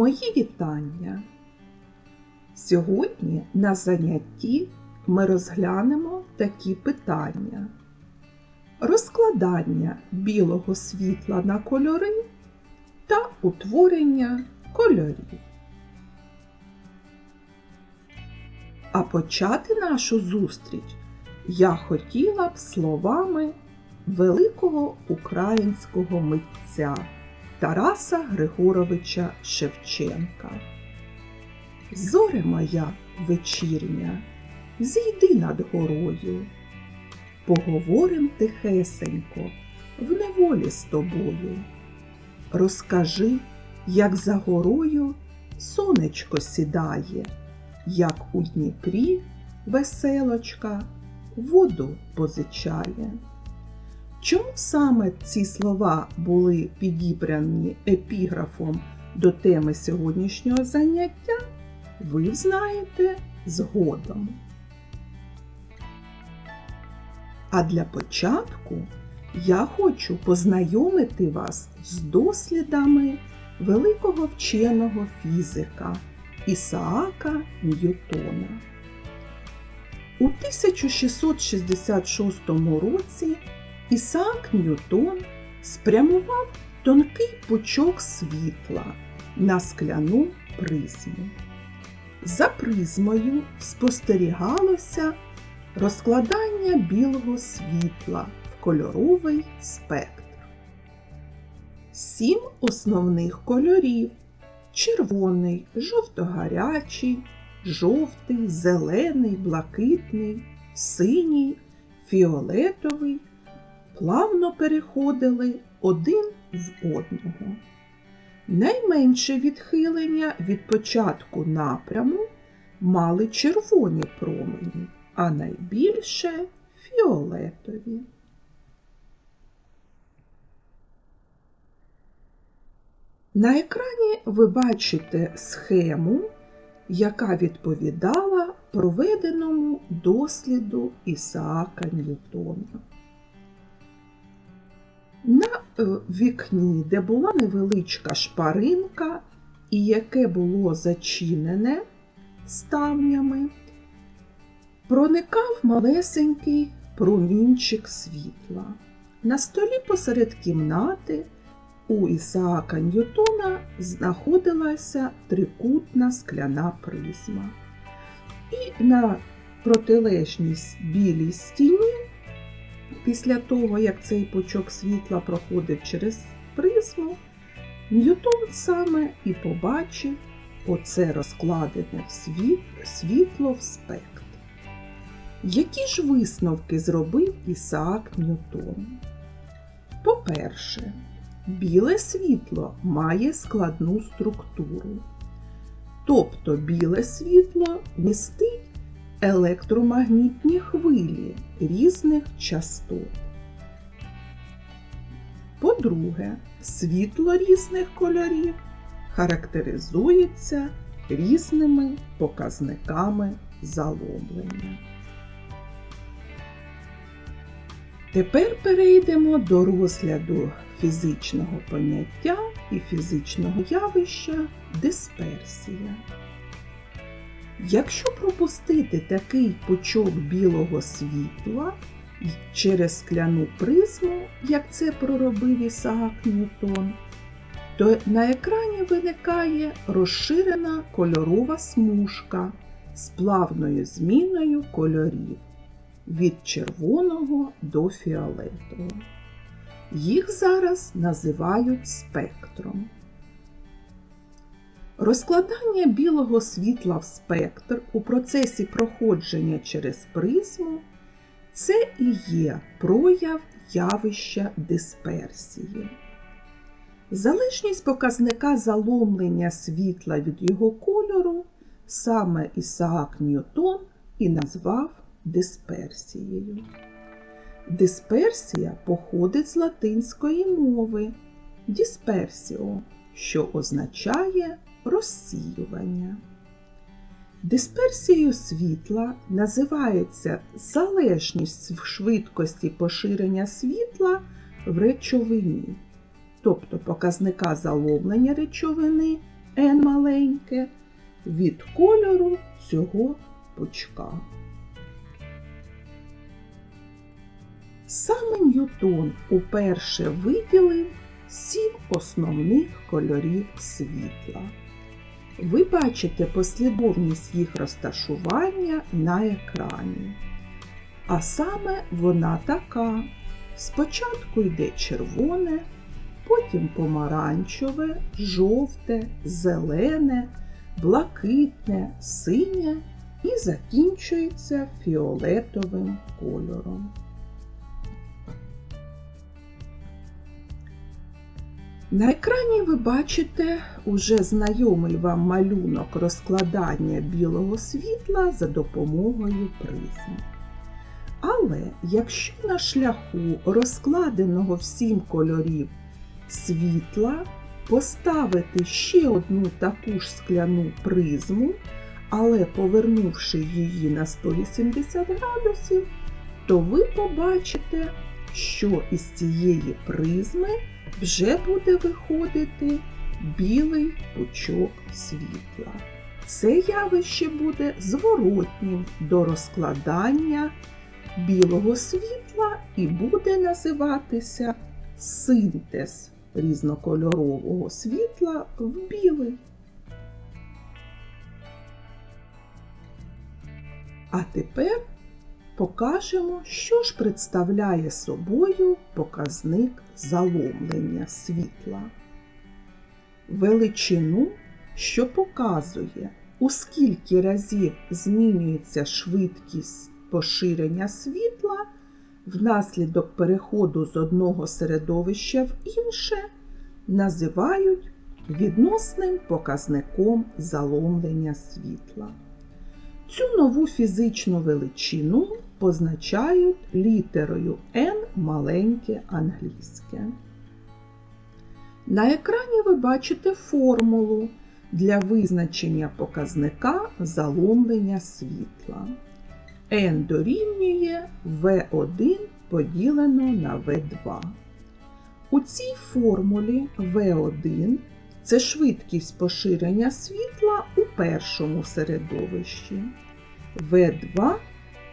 Мої вітання! Сьогодні на занятті ми розглянемо такі питання: розкладання білого світла на кольори та утворення кольорів. А почати нашу зустріч я хотіла б словами великого українського митця Тараса Григоровича Шевченка. Зоре моя вечірня, зійди над горою, поговорим тихесенько в неволі з тобою. Розкажи, як за горою сонечко сідає, як у Дніпрі веселочка воду позичає. Чому саме ці слова були підібрані епіграфом до теми сьогоднішнього заняття, ви знаєте згодом. А для початку я хочу познайомити вас з дослідами великого вченого фізика Ісаака Ньютона. У 1666 році Ісаак Ньютон спрямував тонкий пучок світла на скляну призму. За призмою спостерігалося розкладання білого світла в кольоровий спектр. Сім основних кольорів червоний, жовто-гарячий, жовтий, зелений, блакитний, синій, фіолетовий плавно переходили один в одного. Найменше відхилення від початку напряму мали червоні промені, а найбільше фіолетові. На екрані ви бачите схему, яка відповідала проведеному досліду Ісаака Ньютона. На е, вікні, де була невеличка шпаринка, і яке було зачинене ставнями, проникав малесенький промінчик світла. На столі посеред кімнати у Ісаака Ньютона знаходилася трикутна скляна призма. І на протилежній білій стіні Після того, як цей пучок світла проходив через призму, Ньютон саме і побачив оце розкладене світ, світло в спектр. Які ж висновки зробив Ісаак Ньютон? По-перше, біле світло має складну структуру. Тобто біле світло містить електромагнітні хвилі різних частот. По-друге, світло різних кольорів характеризується різними показниками заломлення. Тепер перейдемо до розгляду фізичного поняття і фізичного явища дисперсія. Якщо пропустити такий пучок білого світла через скляну призму, як це проробив Ісаак Ньютон, то на екрані виникає розширена кольорова смужка з плавною зміною кольорів від червоного до фіолетового. Їх зараз називають спектром. Розкладання білого світла в спектр у процесі проходження через призму це і є прояв явища дисперсії. Залежність показника заломлення світла від його кольору саме Ісаак Ньютон і назвав дисперсією. Дисперсія походить з латинської мови дисперсіо, що означає розсіювання. Дисперсією світла називається залежність в швидкості поширення світла в речовині, тобто показника заломлення речовини n маленьке від кольору цього пучка. Саме Ньютон уперше виділив сім основних кольорів світла. Ви бачите послідовність їх розташування на екрані. А саме вона така. Спочатку йде червоне, потім помаранчеве, жовте, зелене, блакитне, синє і закінчується фіолетовим кольором. На екрані ви бачите уже знайомий вам малюнок розкладання білого світла за допомогою призм. Але якщо на шляху розкладеного в сім кольорів світла поставити ще одну таку ж скляну призму, але повернувши її на 180 градусів, то ви побачите, що із цієї призми вже буде виходити білий пучок світла. Це явище буде зворотнім до розкладання білого світла і буде називатися синтез різнокольорового світла в білий. А тепер покажемо, що ж представляє собою показник заломлення світла. Величину, що показує, у скільки разів змінюється швидкість поширення світла внаслідок переходу з одного середовища в інше, називають відносним показником заломлення світла. Цю нову фізичну величину позначають літерою N маленьке англійське. На екрані ви бачите формулу для визначення показника заломлення світла. N дорівнює V1 поділено на V2. У цій формулі V1 це швидкість поширення світла у першому середовищі. В2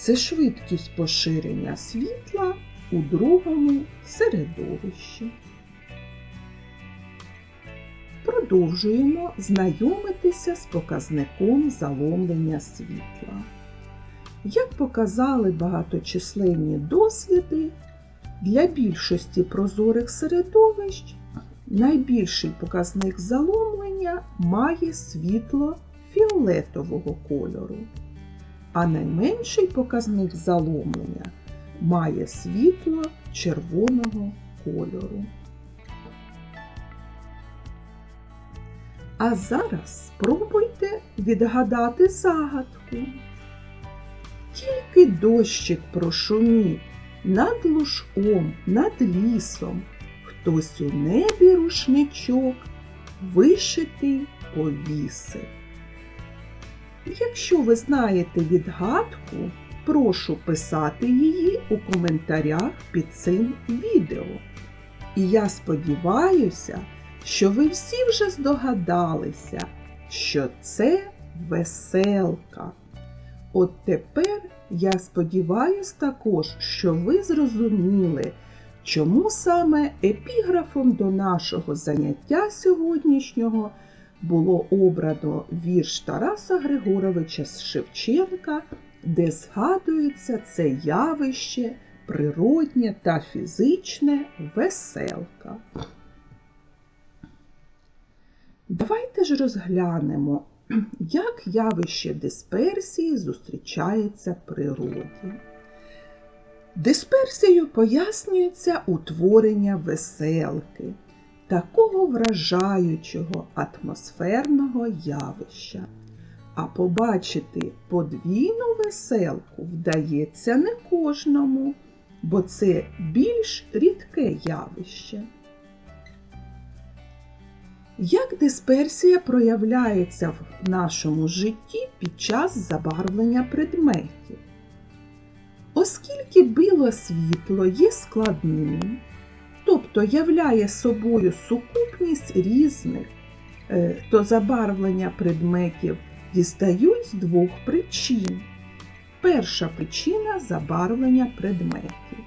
це швидкість поширення світла у другому середовищі. Продовжуємо знайомитися з показником заломлення світла. Як показали багаточисленні досліди, для більшості прозорих середовищ найбільший показник заломлення має світло фіолетового кольору, а найменший показник заломлення має світло червоного кольору. А зараз спробуйте відгадати загадку. Тільки дощик прошумів над лужком, над лісом, хтось у небі рушничок вишитий повісив. Якщо ви знаєте відгадку, прошу писати її у коментарях під цим відео. І я сподіваюся, що ви всі вже здогадалися, що це веселка. От тепер я сподіваюся також, що ви зрозуміли, чому саме епіграфом до нашого заняття сьогоднішнього було обрано вірш Тараса Григоровича з Шевченка, де згадується це явище природнє та фізичне веселка. Давайте ж розглянемо, як явище дисперсії зустрічається в природі. Дисперсією пояснюється утворення веселки, такого вражаючого атмосферного явища. А побачити подвійну веселку вдається не кожному, бо це більш рідке явище. Як дисперсія проявляється в нашому житті під час забарвлення предметів? Оскільки біле світло є складним, тобто являє собою сукупність різних е, то забарвлення предметів дістають з двох причин. Перша причина забарвлення предметів.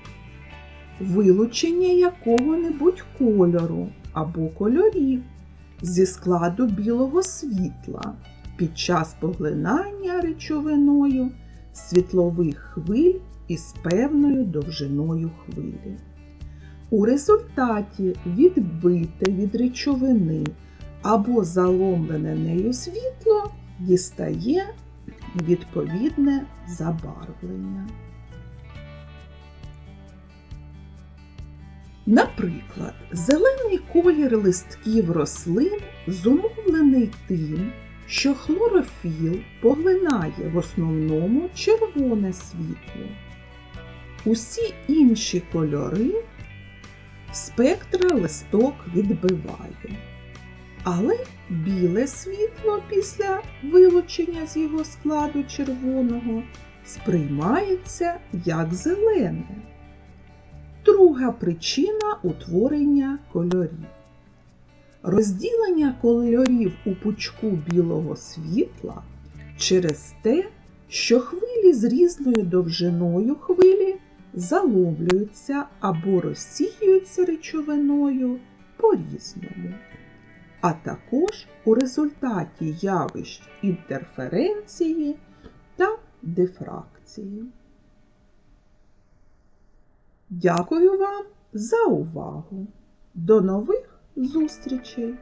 Вилучення якого-небудь кольору або кольорів зі складу білого світла під час поглинання речовиною світлових хвиль із певною довжиною хвилі. У результаті відбите від речовини або заломлене нею світло дістає відповідне забарвлення. Наприклад, зелений колір листків рослин зумовлений тим, що хлорофіл поглинає в основному червоне світло. Усі інші кольори спектра листок відбиває. Але біле світло після вилучення з його складу червоного сприймається як зелене. Друга причина утворення кольорів. Розділення кольорів у пучку білого світла через те, що хвилі з різною довжиною хвилі заломлюються або розсіюються речовиною по-різному, а також у результаті явищ інтерференції та дифракції. Дякую вам за увагу! До нових зустрічей!